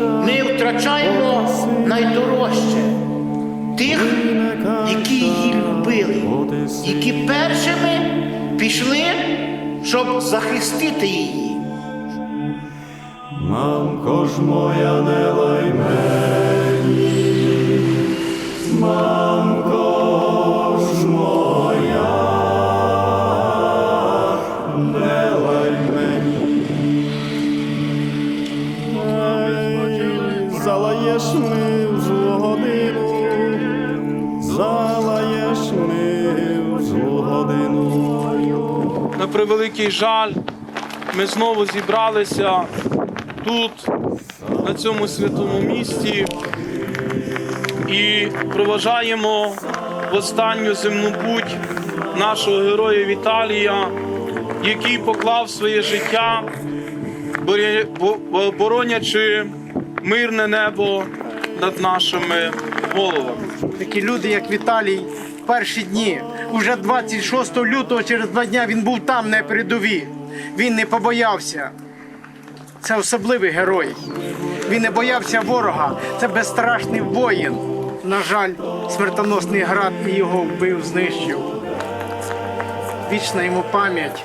Ми втрачаємо найдорожче. Тих, які її які першими пішли, щоб захистити її. Мамко ж моя не лай мені, мамко ж моя, не лай мені. Залаєш ми в злу годину, На превеликий жаль, ми знову зібралися тут, на цьому святому місті, і проважаємо в останню земну путь нашого героя Віталія, який поклав своє життя, боронячи мирне небо над нашими головами. Такі люди, як Віталій, перші дні. Уже 26 лютого, через два дня він був там, на передовій. Він не побоявся. Це особливий герой. Він не боявся ворога. Це безстрашний воїн. На жаль, смертоносний град і його вбив, знищив. Вічна йому пам'ять.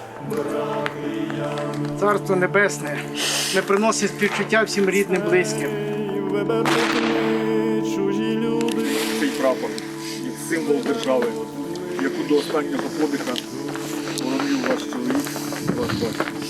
Царство Небесне. Ми приносимо співчуття всім рідним, близьким. Цей прапор символ держави, яку до останнього подиха воронив ваш чоловік, ваш батько.